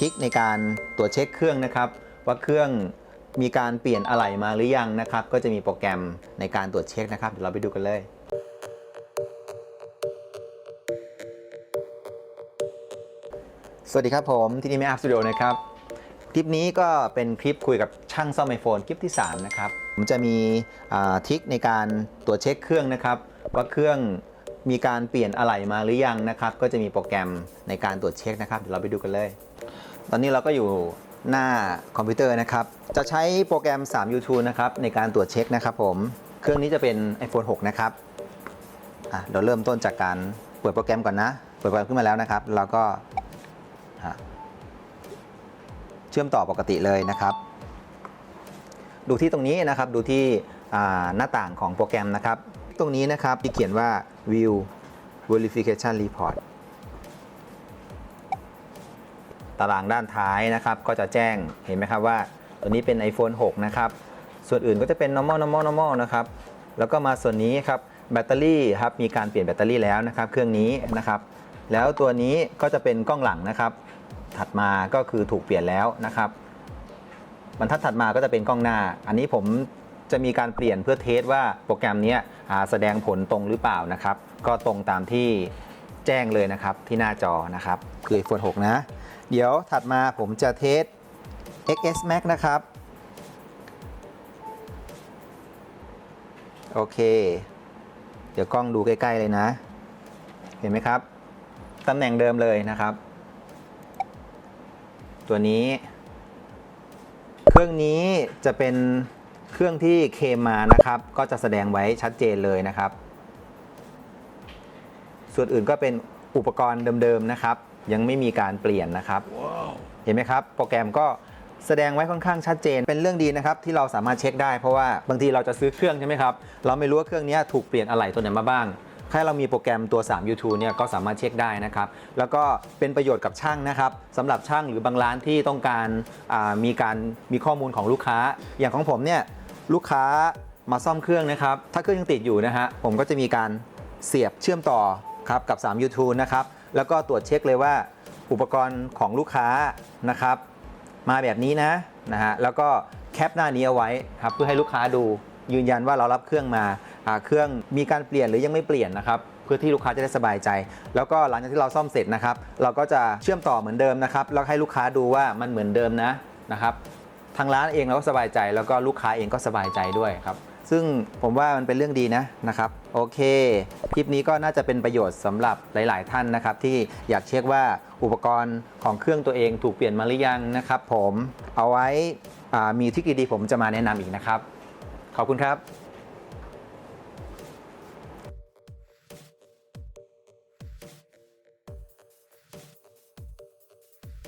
ทิกในการตรวจเช็คเครื่องนะครับ ว่าเครื่องมีการเปลี่ยนอะไหล่มาหรือยังนะครับ ก็จะมีโปรแกรมในการตรวจเช็คนะครับเดี๋ยวเราไปดูกันเลยสวัสดีครับผมที่นี่ไม่อัพสตูดิโอนะครับ คลิปนี้ก็เป็นคลิปคุยกับช่างซ่อมไอโฟนคลิปที่ 3 นะครับ ผมจะมีทิคในการตรวจเช็คเครื่องนะครับ ว่าเครื่องมีการเปลี่ยนอะไหล่มาหรือยังนะครับ ก็จะมีโปรแกรมในการตรวจเช็คนะครับ เดี๋ยวเราไปดูกันเลย ตอนนี้เราก็อยู่หน้าคอมพิวเตอร์นะครับ จะใช้โปรแกรม 3 YouTube นะครับในการตรวจเช็คนะครับผม เครื่องนี้จะเป็น iPhone 6 นะครับอะเราเริ่มต้นจากการเปิดโปรแกรมก่อนนะ เปิดโปรแกรมขึ้นมาแล้วนะครับ เราก็เชื่อมต่อปกติเลยนะครับ ดูที่ตรงนี้นะครับ ดูที่หน้าต่างของโปรแกรมนะครับ ตรงนี้นะครับที่เขียนว่า view verification report ตารางด้านท้ายนะครับ ก็จะแจ้งเห็นไหมครับว่าตัวนี้เป็น iPhone 6 นะครับ ส่วนอื่นก็จะเป็น normal normal normal นะครับ แล้วก็มาส่วนนี้ครับแบตเตอรี่ครับมีการเปลี่ยนแบตเตอรี่แล้วนะครับ เครื่องนี้นะครับ แล้วตัวนี้ก็จะเป็นกล้องหลังนะครับ ถัดมาก็คือถูกเปลี่ยนแล้วนะครับบรรทัดถัดมาก็จะเป็นกล้องหน้า อันนี้ผมจะมีการเปลี่ยนเพื่อเทสว่าโปรแกรมนี้แสดงผลตรงหรือเปล่านะครับ ก็ตรงตามที่แจ้งเลยนะครับที่หน้าจอนะครับ คือ iPhone 6 นะ เดี๋ยวถัดมาผมจะเทส XS Max นะครับ โอเค เดี๋ยวกล้องดูใกล้ ๆ เลยนะ เห็นไหมครับ ตำแหน่งเดิมเลยนะครับ ตัวนี้ เครื่องนี้จะเป็นเครื่องที่เคมานะครับ ก็จะแสดงไว้ชัดเจนเลยนะครับ ส่วนอื่นก็เป็นอุปกรณ์เดิม ๆ นะครับ ยังไม่มีการเปลี่ยนนะครับ เห็นไหมครับ โปรแกรมก็แสดงไว้ค่อนข้างชัดเจน เป็นเรื่องดีนะครับที่เราสามารถเช็คได้เพราะว่าบางทีเราจะซื้อเครื่องใช่ไหมครับ เราไม่รู้ว่าเครื่องนี้ถูกเปลี่ยนอะไหล่ตัวไหนมาบ้าง แค่เรามีโปรแกรมตัว 3 YouTube เนี่ยก็สามารถเช็คได้นะครับ แล้วก็เป็นประโยชน์กับช่างนะครับสำหรับช่างหรือบางร้านที่ต้องการอ่ามีการมีข้อมูลของลูกค้า อย่างของผมเนี่ยลูกค้ามาซ่อมเครื่องนะครับ ถ้าเครื่องยังติดอยู่นะฮะผมก็จะมีการเสียบเชื่อมต่อครับกับ 3 YouTube นะครับ แล้วก็ตรวจเช็คเลยว่าอุปกรณ์ของลูกค้านะครับ มาแบบนี้นะนะฮะแล้วก็แคปหน้านี้เอาไว้ครับเพื่อให้ลูกค้าดูยืนยันว่าเรารับเครื่องมาเครื่องมีการเปลี่ยนหรือยังไม่เปลี่ยนนะครับเพื่อที่ลูกค้าจะได้สบายใจ แล้วก็หลังจากที่เราซ่อมเสร็จนะครับ เราก็จะเชื่อมต่อเหมือนเดิมนะครับแล้วให้ลูกค้าดูว่ามันเหมือนเดิมนะนะครับ ทางร้านเองเราก็สบายใจ แล้วก็ลูกค้าเองก็สบายใจด้วยครับ ซึ่งผมว่ามันเป็นเรื่องดีนะนะครับโอเค คลิปนี้ก็น่าจะเป็นประโยชน์สำหรับหลาย ๆ ท่านนะครับ ที่อยากเช็คว่าอุปกรณ์ของเครื่องตัวเองถูกเปลี่ยนมาหรือยังนะครับ ผมเอาไว้มีทริกดีๆผมจะมาแนะนำอีกนะครับ ขอบคุณครับ